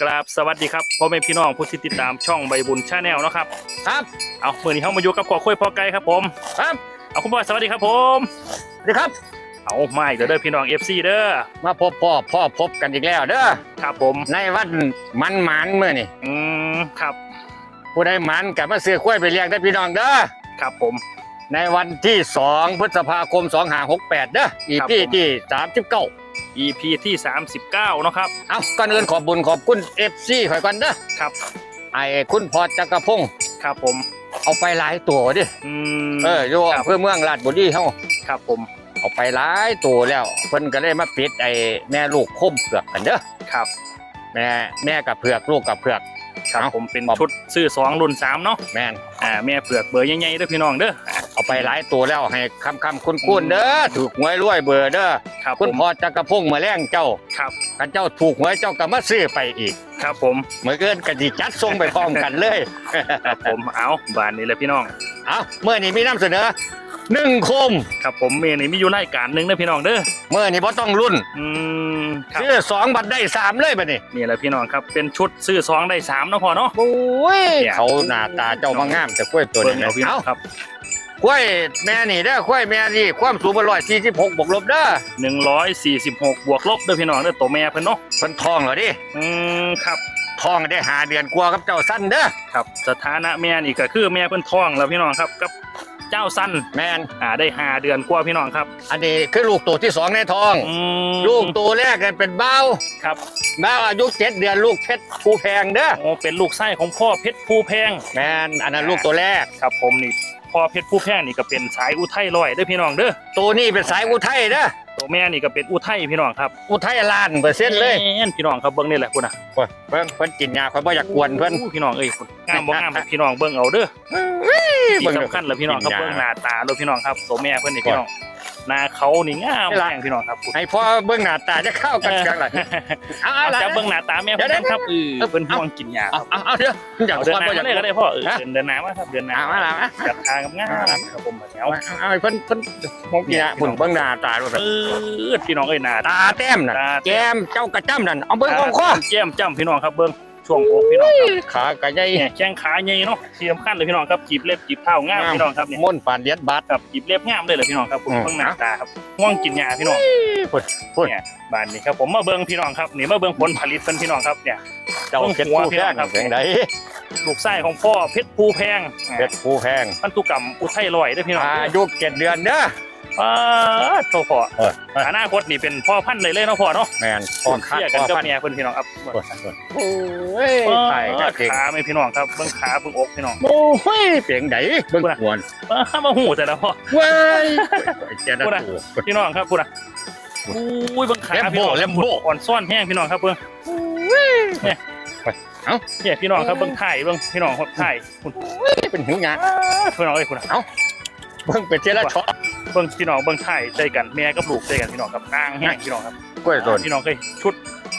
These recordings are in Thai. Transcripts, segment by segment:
กราบสวัสดีครับพ่อแม่พี่น้องผู้ที่ติดตามช่องใบบุญชาแนลนาะครับครับ เอาเมื่อนี้เข้ามาอยู่กับขอคุยพอไกลครับผมครับ เอาคุณพ่อสวัสดีครับผมสวัสดีครับ เอาไม่เดี๋ยวเด้อพี่น้อง FC เด้อมาพบพ่อพ่อพบกันอีกแล้วเด้อครับผมในวันมันหมันเมื่อนี่อืมครับผู้ใดหมันกับมาซื้อข้วยไปเลี้ยงได้อพี่น้องเด้อครับผม ในวันที่2พฤษภาคม2568เด้ออีครับพี่ผมที่39 EP ที่ 39เนาะครับเอาก่อนอื่นขอบบุญขอบคุณ FC ข่อยก่อนเด้อครับไอ้คุณพอจักรพงศ์ครับผม เอาไปหลายตัวดิอืมเอออยู่ครับอำเพื่อเมืองราชบุรีเฮาครับผมเอาไปหลายตัวแล้วเพิ่นก็เลยมาปิดไอ้แม่ลูกคมเผือกกันเด้อครับแม่แม่กับเผือกลูกกับเผือก ครับเอา ผมเป็นครับชุดซื้อสองรุ่นสามเนาะแม่น อ่าแม่เปลือกเบอร์ใหญ่ๆเด้อพี่น้องเด้อ เอาไปหลายตัวแล้วให้คำคำคุณคุณเด้อถูกหวยรวยเบอร์เด้อครับผคุณมพอจักรพงศ์มาแล้งเจ้าครับกันเจ้าถูกหวยเจ้าก็มาซื้อไปอีก ครับผมเมื่อเกินกันสิจัดส่งไปพร้อมกันเลยครับผมเอาบานนี้แหละพี่น้องเอาเมื่อนี้มีนำเสนอหนึ่งคมครับผมเมนี่มีอยู่รายการหนึ่งนะพี่น้องเด้อเมื่อนี้บ่ต้องรุ่นอืมครับซื้อสองบัตรได้สามเลยบัดนี้นี่แหละพี่น้องครับเป็นชุดซื้อสองได้สามเนาะพอเนาะโอ้ยเนี่ยเขาหน้าตาเจ้ามางามแต่กล้วยตัวเบิ่งนี้เอาพี่น้อเอางครับ กล้วยแม่นี่เด้อกล้วยแม่นี่ความสูงบ่ร้อยสี่สิบหกบวกลบเด้อหนึ่งร้อยสี่สิบหกบวกลบเด้อพี่น้องเด้อตัวแม่เพิ่นเนาะเพิ่นทองเหรอดิอืมครับทองได้หาเดือนกว่ากับเจ้าสั้นเด้อครับ สถานะแม่นี่ก็คือแม่เพิ่นท้องแล้วพี่น้องครับกับเจ้าสั้นแม่นอ่าได้ห้าเดือนกว่าพี่น้องครับอันนี้คือลูกตัวที่สองในท้อง อืมลูกตัวแรกกันเป็นเบ้าครับเบ้าอายุเจ็ดเดือนลูกเพชรภูแพงเด้อโอ้เป็นลูกไส้ของพ่อเพชรภูแพง แม่นอันนั้นลูกตัวแรก ครับผมนี่ พ่อเพชรภูแพงนี่ก็เป็นสายอุทัยลอยเด้อพี่น้องเด้อตัวนี้เป็นสายอุทัยเด้อตัวแม่นี่ก็เป็นอุทัยพี่น้องครับอุทัยล้านเปอร์เซ็นต์เลยแม่นพี่น้องครับเบิ่งนี่แหละคุณน่ะเพิ่นเพิ่นเพิ่นกินยาคอยบ่อยากกวนเพิ่นโอ้พี่น้องเอ้ยคุณงามบ่งามพี่น้องเบิ่งเอาเด้อที่เบิ่งสำคัญเลยพี่น้องครับกิเบื้องยาหน้าตาเลยพี่น้องครับโสแม่เพื่อนนี่พี่น้อง หน้าเขานี่งามไม่ละแม่งพี่น้องครับให้พ่อเบิ่งหน้าตาจะเข้ากันจังล่ะเอาเอาเอาล่ะจับเบื้องหน้าตาแม่เพื่อนครับเออเพิ่นห่วงกินยาเอาเอาเอาเดี๋ยวอยากเอากเดินวนหบ่น้าอยากเลยกก็วนได้พ่อเออฮะเดินเดินหน้ามาครับเดินหน้าเอามาล่ะมาจับทางกับงามครับผมแถวเอาเอาให้เพิ่นเพิ่นมองกินยาเพิ่นเบิ่งหน้าตาดูเออพี่น้องเอ้ยหน้าตาแต้มน่ะตาแก้มเจ้ากระจ้ำนั่นเอาเบิ่งของข้อแก้มจ้ำพี่น้องครับเบื้อง ช่วงอกพี่น้องครับขากระใหญ่เนี่ยแข้งขาใหญ่เนาะที่สำคัญเลยพี่น้องครับจีบเล็บจีบเท้างามพี่น้องครับเนี่ยม่วนปานเหรียญบาทครับจีบเล็บงามเลยเหรอพี่น้องครับผมอืมเบื้องหน้าตาครับห่วงกินยาพี่น้องพุ่นพุ่นเนี่ยบ้านนี้ครับผมมาเบิ่งพี่น้องครับนี่มาเบิ่งผลผลิตเพิ่นพี่น้องครับเนี่ยเจ้าเพชรภูแพงครับเสียงใดลูกไส้ของพ่อเพชรภูแพงเพชรภูแพงพันธุกรรมอุทัยลอยเด้อพี่น้องอายุเจ็ดเดือนเด้อ ป้าดโตพ่อเออเอออนาคตนี่เป็นพ่อพันธุ์เลยเลยเนาะพ่อเนาะแม่นพ่อคักเทียกันพ่อกับพันเมียเพิ่นพี่น้องครับโอ้ยไข่ก็เก่งขาไม่พี่น้องครับเบิ่งขาเบิ่งอกพี่น้อง โอ้ยเสียงใดเบิ่งหวนป้ามาหูแต่ละพ่อ เว้ยเจ้าหน้าพูดนะที่พี่น้องครับพูดนะอุ้ยเบิ่งขาแลมโบ้พี่น้องแลมโบ้อ่อนซ่อนแห้งพี่น้องครับเบิ่งเนี่ยเอ้าเนี่ยพี่น้องครับเบิ่งถ่ายเบิ่งพี่น้องครับถ่ายคุณเป็นหิวงาพี่น้องเอ้ยคุณเบิ่งเป็นเจละช็อต เบิ่งพี่น้องเบิ่งถ่ายใจกันแม่กับลูกใจกันพี่น้องครับนางแห้งพี่น้องครับกล้วยต้นพี่น้องเคยชุด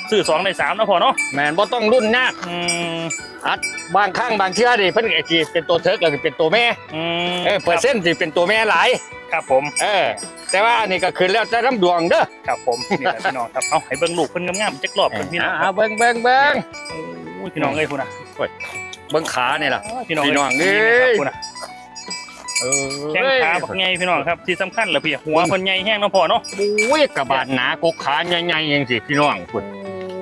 ซื้อสองในสามนะพอเนาะแม่นบ่ต้องรุ่นยากอืมอัดบางครั้งบางเชื่อดิเพิ่นไอ้ที่เป็นตัวเทิร์กแล้วก็เป็นตัวแม่อืมเออเปอร์เซ็นต์สิเป็นตัวแม่หลายครับผม เออ แต่ว่าอันนี้ก็คือแล้วแต่น้ำดวงเด้อครับผมนี่แหละพี่น้องครับเอาให้เบิ่งลูกเพิ่นงามๆจักรอบเพิ่นพี่น้องคอ่ารับเบิ่งเบิ่งเบิ่งโอ้ยพี่น้องเอ้ยคุณน่ะเบิ่งขานี่ล่ะพี่น้องพี่น้องเอ้เอ้ยยคุณน่ะเออ แข้งขาบักใหญ่พี่น้องครับที่สำคัญแล้วพี่หัวเพิ่นใหญ่แห้งเนาะพอเนาะโอ้ยกระบาดหนากกขาใหญ่ๆจังซี่พี่น้องพุ่น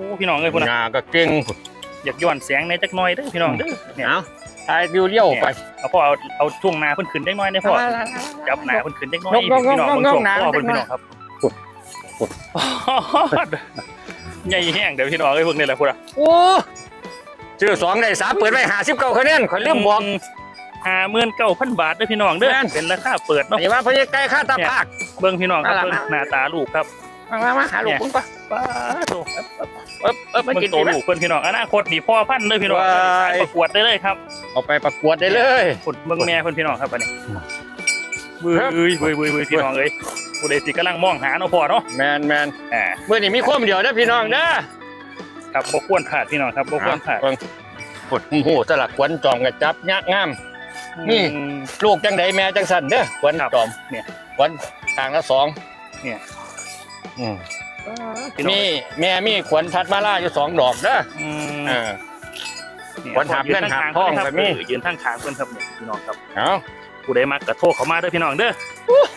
โอ้พี่น้องเอ้ยคุณน่ะหน้าก็เก่งพุ่นอยากย้อนแสงในจักหน่อยเด้อพี่น้องเด้อเนี่ยเอาทายเลี้ยวๆไปเอาพ่อเอาเอาช่วงหน้าเพิ่นขึ้นจักหน่อยได้พ่อจับหน้าเพิ่นขึ้นจักหน่อยยกๆๆๆพี่น้องเบิ่งช่วงหน้าพ่อเพิ่นพี่น้องครับใหญ่แห้งเดี๋ยวพี่น้องเอ้ยเพิ่งนี่แหละคุณน่ะโอ้ชื่อสองได้สามเปิดไว้ห้าสิบเก้าคะแนนขอยลืมบอก ห้าหมื่นเก้าพันบาทเด้อพี่น้องเด้อแม่น เป็นราคาเปิดเนาะไอ้ว่าพญาไก่ข้าตาภาค เบิ่งพี่น้องครับมาละเบิ่งมาหน้าตาลูกครับมามามาหาลูกคุณปะป้าโตเอ๊บเอ๊บไม่เบิ่กินงโตดีไหม ลูกเพิ่นพี่น้องอนาคตนี่พ่อพันธุ์เด้อพี่น้องว้าย สายประกวดได้เลยครับเอาไปประกวดได้เลย ขุดเบิ่งแม่เพิ่นพี่น้องครับอันนี้ครับเว้ยเว้ยเว้ยเว้ยพี่น้องเอ้ยผู้ใดสิกำลังมองหาเนาะพ่อเนาะแมนแมนอ่าเมื่อนี้มีความเดียวนะพี่น้องเด้อครับบ่ควรพลาดพี่น้องครับบ่ควรพลาด เบิ่งปวดหูสลักขวัญจอมกระจับยะงาม นี่อืมลูกจังใดแม่จังสันเด้อขวัญครับจอมเนี่ยขวัญทางละสองเนี่ย อืมพี่น้องมีแม่มีขวัญทัดมาล่าอยู่สองดอกเด้ออืมเออเนี่ยวันหาบเงินหาบทองยืนแบบนี้เออยืนทางขางเพิ่นครับเนี่ยพี่น้องครับเอาผู้ใดมักกระโทรเข้ามาเด้อพี่น้องเด้อ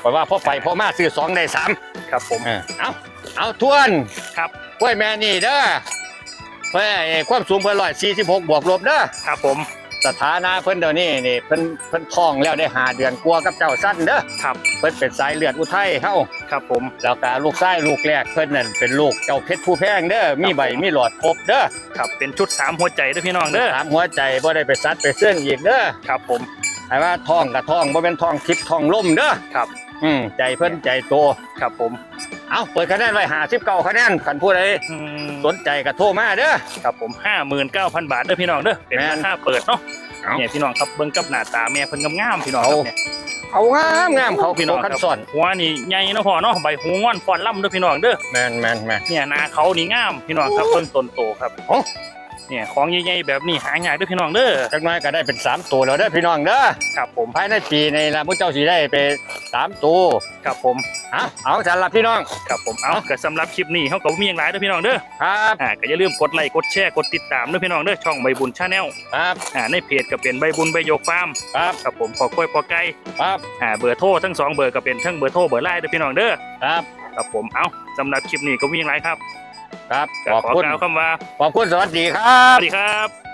เพราะว่าพ่อไปพ่อมาซื้อสองได้สามครับผม เออเอาเอาทวนครับ กล้วยแม่นี่เด้อเพื่อไอ้ความสูงเพิ่นร้อยสี่สิบหกบวกลบเด้อ ครับผม สถานะเพิ่นเดี๋ยวนี้นี่เพิ่นเพิ่นท้องแล้วได้หาเดือนกลัวากับเจ้าสั้นเด้อครับ เพิ่นเป็นสายเลือดอุทัยเฮาครับผม แล้วก็ลูกชายลูกแรกเพิ่นนั่นเป็นลูกเจ้าเพชรผู้แพงเด้อมีใบมีหลอดครบเด้อครับเป็นชุดสามหัวใจเด้อพี่น้องเด้อถามหัวใจบ่ได้ไปซัดไปเสื่องอีกเด้อครับผม ไอ้ว่าท้องกับท้องบ่เป็นท้องทิพย์ท้องล่มเด้อครับ อืมใจเพิ่นใจโต ครับผม เอาเปิดคะแนนไว้59คะแนนคันผู้ใดอืมสนใจก็โทรมาเด้อ ครับผมห้าหมื่นเก้าพันบาทเด้อพี่น้องเด้อเป็นแม่รานคาเปิดเนาะเอาเนี่ยพี่น้องครับเบิ่งกับหน้าตาแม่เพิ่นงามๆพี่น้องคเอารับเนี่ยเอางามงามเขาพี่พี่น้น้อองงครัคับนซ่อนหัวนี่ใหญ่เนาะพ่อเนาะใบหูงอนฟอนล่ำเด้อพี่น้องเด้อแม่นแม่นแม่นเนี่ยหนาเขานี่งามพี่น้องครับเพิ่นต้นโตครับโอ้ เนี่ยของใหญ่ๆแบบนี้หายากเด้อพี่น้องเด้อจักหน้อยก็ได้เป็นสามตัวแล้วเด้อพี่น้องเด้อครับผมภายในปีในละมุเจ้าสิได้ไปสามตัวครับผมเอาเอาสำหรับพี่น้องครับผมเอาก็สำหรับคลิปนี้เฮาก็บ่มีหยังหลายเด้อพี่น้องเด้อครับอ่าก็อย่าลืมกดไลค์กดแชร์กดติดตามเด้อพี่น้องเด้อช่องใบบุญชาแนลครับอ่าในเพจก็เป็นใบบุญใบโยกฟาร์มครับครับผมพอกล้วยพอไก่ครับอ่าเบอร์โทรทั้งสองเบอร์ก็เป็นทั้งเบอร์โทรเบอร์ไลน์เด้อพี่น้องเด้อครับครับผมเอาสำหรับคลิปนี้ก็มีหยังหลายครับ ครับก็ขอบขอคุณกล่าวคำว่าขอบคุณสวัสดีครัสบ วัสดีครับ